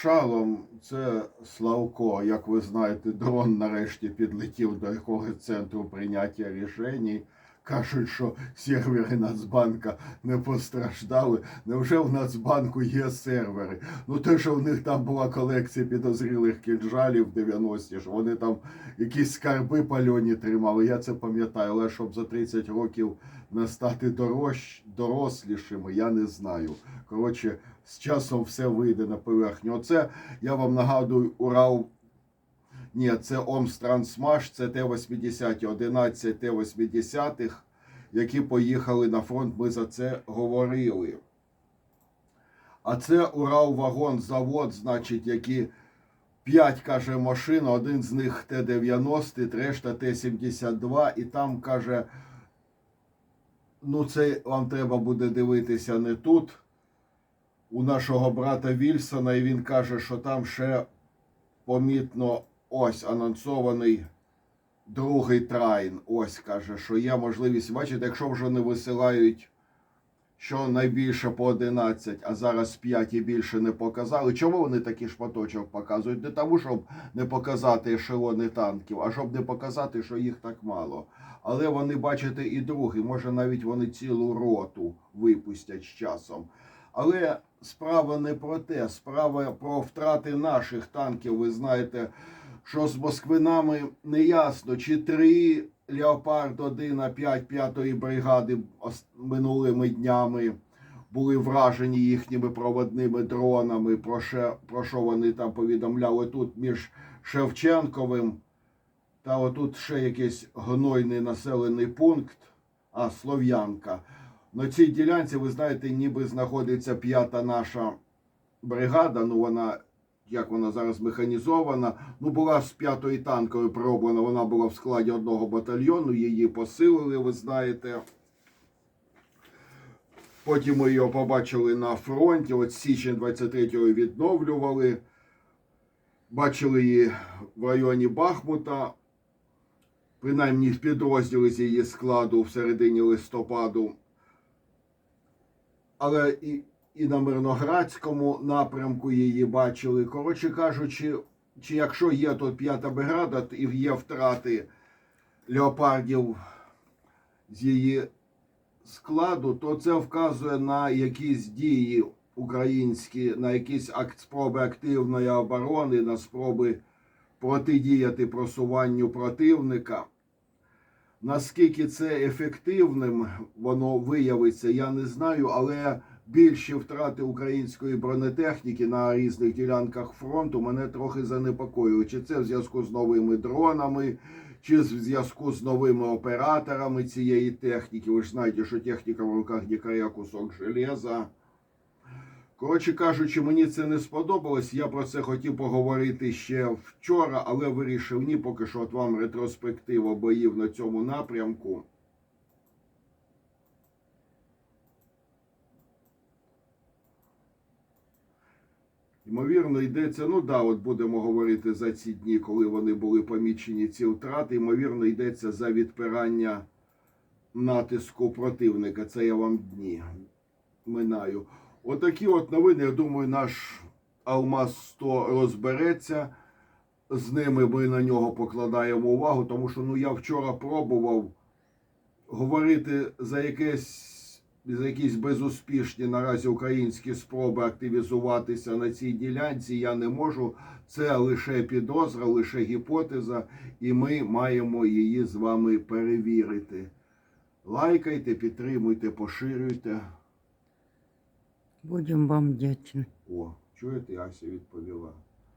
шалом це Славко. Як ви знаєте, дрон нарешті підлетів до якогось центру прийняття рішень. Кажуть, що сервери Нацбанка не постраждали. Невже в Нацбанку є сервери? Ну те, що в них там була колекція підозрілих кінжалів в 90-ті, що вони там якісь скарби пальоні тримали. Я це пам'ятаю, але щоб за 30 років не стати дорож... дорослішими, я не знаю. Коротше, з часом все вийде на поверхню. Оце я вам нагадую Урал. Ні, це Омстрансмаш, це Т-80, 11 Т-80, які поїхали на фронт. Ми за це говорили. А це Уралвагон завод, значить, які 5, каже, машин, один з них Т-90, решта Т-72, і там каже, ну це вам треба буде дивитися не тут, у нашого брата Вільсона, і він каже, що там ще помітно ось анонсований другий трайн. Ось каже, що є можливість. Бачите, якщо вже не висилають що найбільше по 11, а зараз 5 і більше не показали. Чому вони такий шматочок показують? Не тому, щоб не показати ешелони танків, а щоб не показати, що їх так мало. Але вони, бачите, і другий, може навіть вони цілу роту випустять з часом. Але справа не про те, справа про втрати наших танків. Ви знаєте, що з москвинами не ясно, чи три Леопард 1 а 5 5 бригади минулими днями були вражені їхніми проводними дронами. Про що, про що вони там повідомляли тут між Шевченковим та отут ще якийсь гнойний населений пункт, а Слов'янка. На цій ділянці, ви знаєте, ніби знаходиться п'ята наша бригада. Ну вона, як вона зараз механізована, ну була з п'ятої танкової пророблена. Вона була в складі одного батальйону, її посилили, ви знаєте. Потім ми його побачили на фронті. От січень 23-го відновлювали. Бачили її в районі Бахмута. Принаймні підрозділи з її складу в середині листопаду але і, і на Мирноградському напрямку її бачили. Коротше кажучи, чи якщо є тут п'ята бригада і є втрати леопардів з її складу, то це вказує на якісь дії українські, на якісь спроби активної оборони, на спроби протидіяти просуванню противника. Наскільки це ефективним воно виявиться, я не знаю, але більші втрати української бронетехніки на різних ділянках фронту мене трохи занепокоюють. Чи це в зв'язку з новими дронами, чи в зв'язку з новими операторами цієї техніки. Ви ж знаєте, що техніка в руках дікаря кусок железа. Коротше кажучи, мені це не сподобалось. Я про це хотів поговорити ще вчора, але вирішив ні, поки що от вам ретроспектива боїв на цьому напрямку. Ймовірно, йдеться, ну да, от будемо говорити за ці дні, коли вони були помічені, ці втрати. Ймовірно, йдеться за відпирання натиску противника. Це я вам дні минаю. Отакі от новини. Я думаю, наш Алмаз 100 розбереться. З ними ми на нього покладаємо увагу, тому що ну я вчора пробував говорити за якесь якісь безуспішні наразі українські спроби активізуватися на цій ділянці. Я не можу. Це лише підозра, лише гіпотеза, і ми маємо її з вами перевірити. Лайкайте, підтримуйте, поширюйте. Будемо вам вдячні. О, чуєте, Ася відповіла.